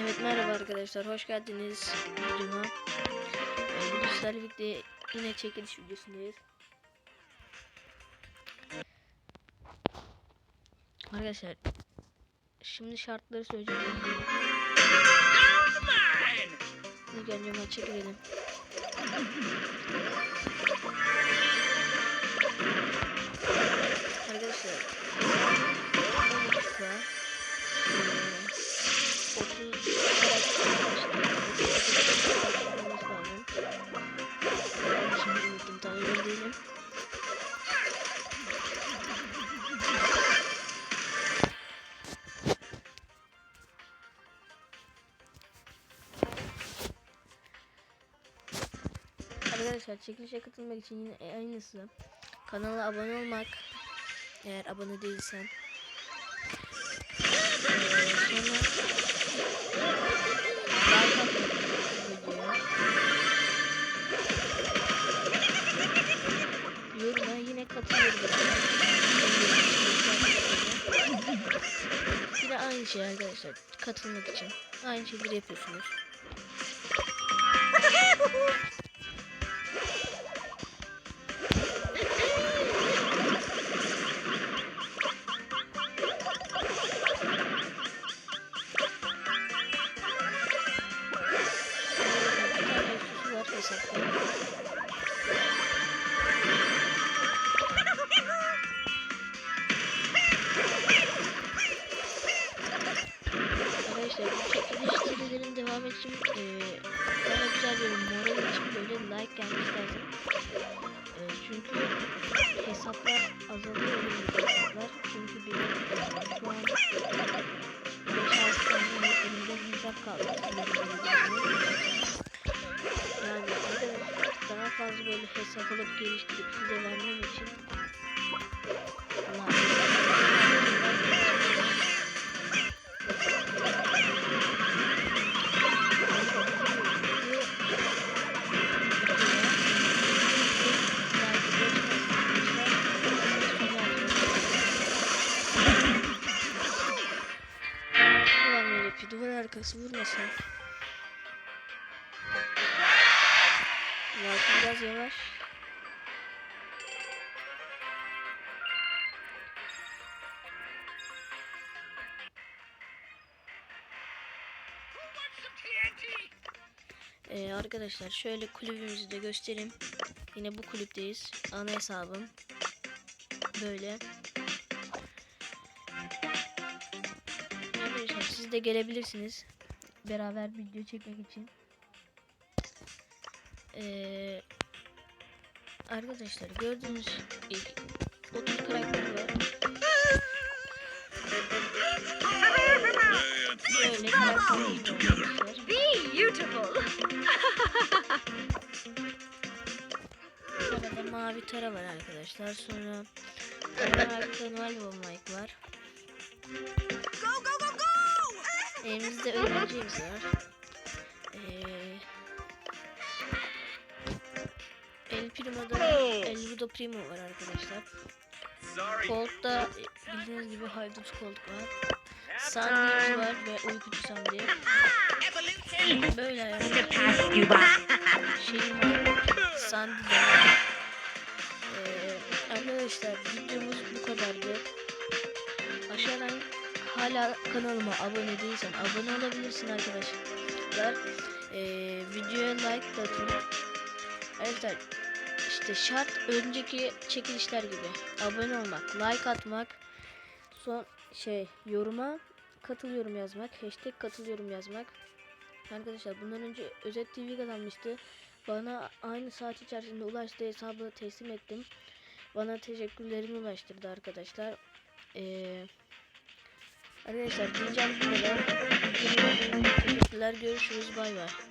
Evet merhaba arkadaşlar hoş geldiniz videoma. Ee, Bugün sizlerle birlikte yine çekiliş videosundayız. Arkadaşlar şimdi şartları söyleyeceğim. İlk önce maça Arkadaşlar çekilişe katılmak için yine aynısı. Kanala abone olmak. Eğer abone değilsen. Ee, sonra. Yoruma yine katılıyorum. Yine aynı şey arkadaşlar. Katılmak için. Aynı şeyleri yapıyorsunuz. Bir moral için böyle like gelmesi lazım. E, çünkü hesaplar azalıyor hesaplar. Çünkü benim şu an 5-6 tane elimde hesap kaldı. Yani daha fazla böyle hesap alıp geliştirip size vermem için arkası vurmasa. Lakin biraz yavaş. Ee, arkadaşlar şöyle kulübümüzü de göstereyim. Yine bu kulüpteyiz. Ana hesabım. Böyle. Arkadaşlar siz de gelebilirsiniz. Beraber video çekmek için. Ee, arkadaşlar gördüğünüz ilk 30 karakteri var. Böyle karakterler. Beautiful. Sonra mavi tara var arkadaşlar. Sonra Mark'ta Noel Mike var. Elimizde öğrencimiz var. Ee, El Primo'da El Rudo Primo var arkadaşlar. Cold'da bildiğiniz gibi Haydut Cold var. Sandy'miz var ve uykucu Sandy. Böyle yani şeyim var. Sandy var. Ee, arkadaşlar videomuz bu kadardı. Aşağıdan hala kanalıma abone değilsen abone olabilirsin arkadaşlar. Ee, videoya like atın. Arkadaşlar işte şart önceki çekilişler gibi abone olmak, like atmak, son şey yoruma katılıyorum yazmak, hashtag katılıyorum yazmak. Arkadaşlar bundan önce Özet TV kazanmıştı. Bana aynı saat içerisinde ulaştı hesabı teslim ettim. Bana teşekkürlerimi ulaştırdı arkadaşlar. Ee, arkadaşlar diyeceğim bu kadar. Teşekkürler görüşürüz bay bay.